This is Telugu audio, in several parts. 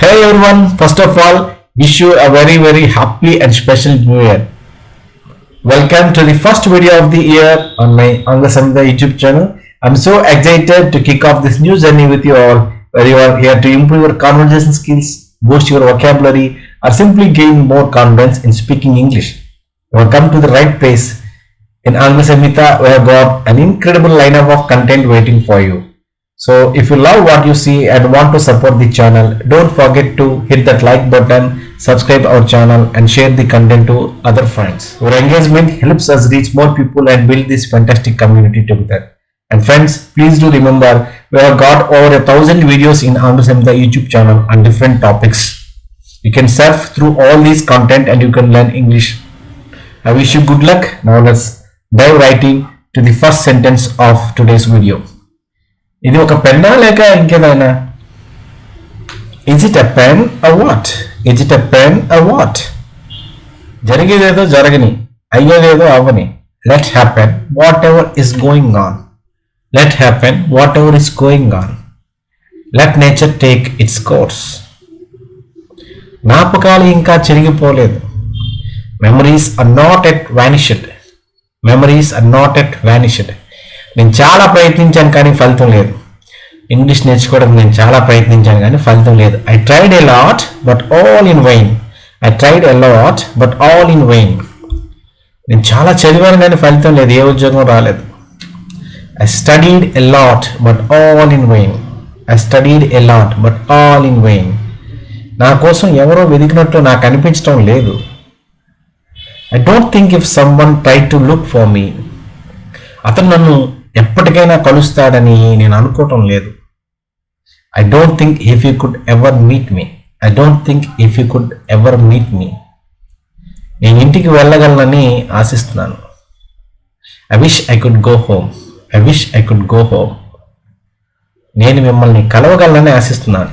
Hey everyone, first of all, wish you a very very happy and special new year. Welcome to the first video of the year on my Anga Samhita YouTube channel. I'm so excited to kick off this new journey with you all, where you are here to improve your conversation skills, boost your vocabulary, or simply gain more confidence in speaking English. You have come to the right place. In Anga Samhita, we have got an incredible lineup of content waiting for you. So if you love what you see and want to support the channel, don't forget to hit that like button, subscribe our channel and share the content to other friends. Your engagement helps us reach more people and build this fantastic community together. And friends, please do remember we have got over a thousand videos in Andusamhita YouTube channel on different topics. You can surf through all these content and you can learn English. I wish you good luck. Now let's dive right in to the first sentence of today's video. ఇది ఒక పెన్నా లేక ఇంకేదైనా? Is it a pen or what is it a pen or what జరిగేదేదో జరగని అయ్యేదేదో అవ్వని. Let happen whatever is going on let happen whatever is going on let nature take its course జ్ఞాపకాలు ఇంకా చెరిగిపోలేదు. Memories are not at vanished memories are not at vanished నేను చాలా ప్రయత్నించాను కానీ ఫలితం లేదు. ఇంగ్లీష్ నేర్చుకోవడం నేను చాలా ప్రయత్నించాను కానీ ఫలితం లేదు. I tried a lot but all in vain I tried a lot but all in vain నేను చాలా చదివాను కానీ ఫలితం లేదు. ఏ ఉద్యోగం రాలేదు. I studied a lot but all in vain I studied a lot but all in vain నా కోసం ఎవరో వెతికినట్లు నాకు అనిపించడం లేదు. I don't think if someone try to look for me అతను నన్ను ఎప్పటికైనా కలుస్తాడని నేను అనుకోవటం లేదు. I don't think if you could ever meet me I don't think if you could ever meet me నేను ఇంటికి వెళ్ళగలనని ఆశిస్తున్నాను. I wish I could go home I wish I could go home నేను మిమ్మల్ని కలవగలనని ఆశిస్తున్నాను.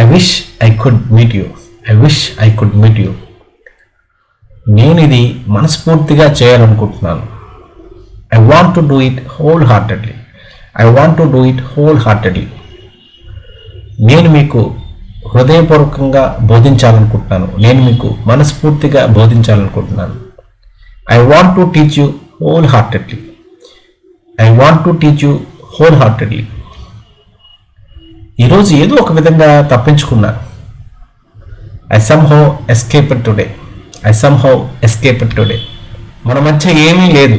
I wish I could meet you I wish I could meet you నేను ఇది మనస్ఫూర్తిగా చేయాలనుకుంటున్నాను. I want to do it wholeheartedly I want to do it wholeheartedly నేను మీకు హృదయపూర్వకంగా బోధించాలనుకుంటున్నాను. నేను మీకు మనస్ఫూర్తిగా బోధించాలనుకుంటున్నాను. I want to teach you wholeheartedly I want to teach you wholeheartedly ఈరోజు ఏదో ఒక విధంగా తప్పించుకున్నాను I somehow escape today I somehow escape today మన మధ్య ఏమీ లేదు.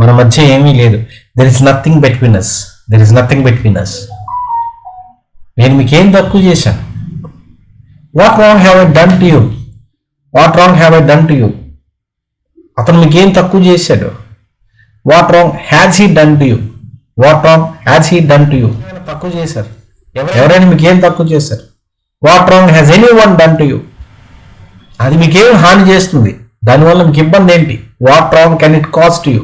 మన మధ్య ఏమీ లేదు. There is nothing between us there is nothing between us నేను మీకేం తక్కువ చేశాను? What wrong have I done to you what wrong have I done to you అతను మీకేం తక్కువ చేశాడు? What wrong has he done to you what wrong has he done to you తక్కువ చేశారు? ఎవరైనా మీకేం తక్కువ చేశారు? What wrong has anyone done to you అది మీకేం హాని చేస్తుంది? దానివల్ల మీకు ఇబ్బంది ఏంటి what wrong can it cost you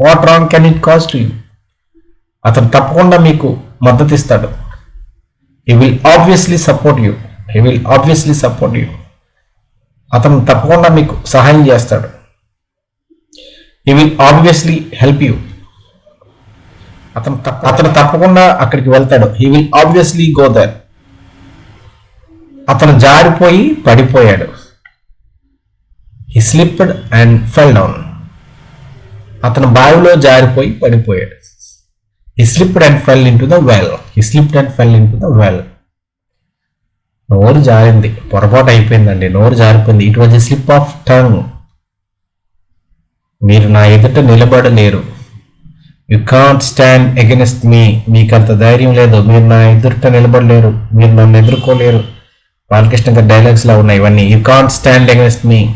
what wrong can it cost you? అతను తప్పకుండా మీకు మద్దతు ఇస్తాడు. He will obviously support you he will obviously support you అతను తప్పకుండా మీకు సహాయం చేస్తాడు. He will obviously help you అతను తప్ప అతను తప్పకుండా అక్కడికి వెళ్తాడు. He will obviously go there అతను జారిపోయి పడిపోయాడు. He slipped and fell down అతను బావిలో జారిపోయి పడిపోయాడు. He slipped and fell into the well he slipped and fell into the well నోరు జారింది. పొరపాటు అయిపోయిందండి. నోరు జారిపోయింది. It was a slip of tongue మీరు నా ఎదుట నిలబడలేరు. You can't stand against me మీకు అంత ధైర్యం లేదు. మీరు నా ఎదుట నిలబడలేరు. మీరు నన్ను ఎదుర్కోలేరు. బాలకృష్ణ గారి డైలాగ్స్లో ఉన్నాయి ఇవన్నీ. You can't stand against me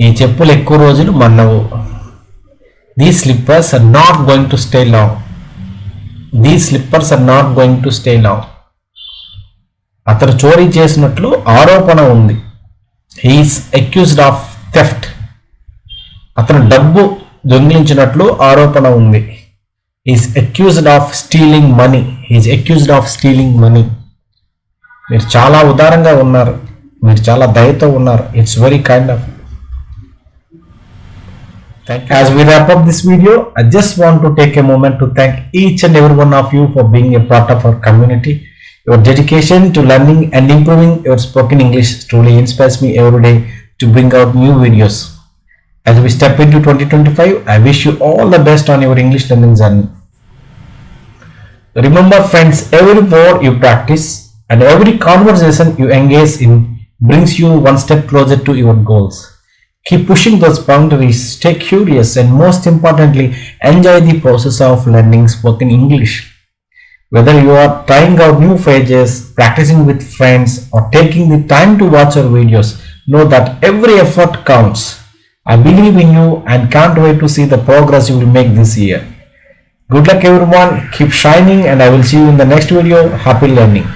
ఈ చెప్పులు ఎక్కువ రోజులు మన్నవు. The slippers are not going to stay long the slippers are not going to stay long అతను చోరీ చేసినట్లు ఆరోపణ ఉంది. హీఈస్ అక్యూజ్డ్ ఆఫ్ థెఫ్ట్ అతను డబ్బు దొంగిలించినట్లు ఆరోపణ ఉంది. Is accused of stealing money is accused of stealing money మీరు చాలా ఉదారంగా ఉన్నారు. మీరు చాలా దయతో ఉన్నారు. It's very kind of Thank you. As we wrap up this video, I just want to take a moment to thank each and every one of you for being a part of our community. Your dedication to learning and improving your spoken English truly inspires me every day to bring out new videos. As we step into 2025, I wish you all the best on your English learning journey. Remember, friends, every word you practice and every conversation you engage in brings you one step closer to your goals. Keep pushing those boundaries, stay curious, and most importantly, enjoy the process of learning spoken English. Whether you are trying out new phrases, practicing with friends, or taking the time to watch our videos, know that every effort counts. I believe in you and can't wait to see the progress you will make this year. Good luck, everyone. Keep shining, and I will see you in the next video. Happy learning.